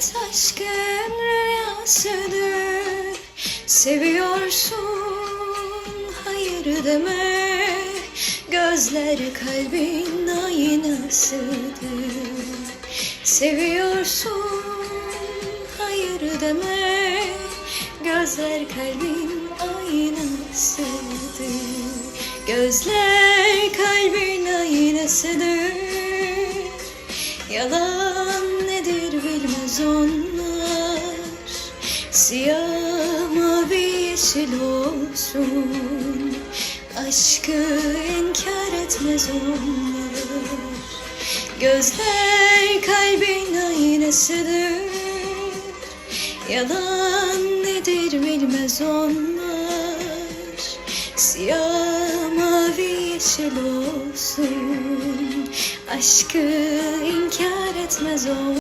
Hasret aşkın rüyasıdır Seviyorsun hayır deme Gözler kalbin aynasıdır. Seviyorsun hayır deme Gözler kalbin aynasıdır. Gözler kalbin aynasıdır. Yalan bilmez onlar Siyah mavi yeşil olsun. Aşkı inkar etmez onlar. Gözler kalbin aynasıdır. Yalan nedir bilmez onlar. Siyah mavi yeşil olsun. Aşkı inkar etmez onlar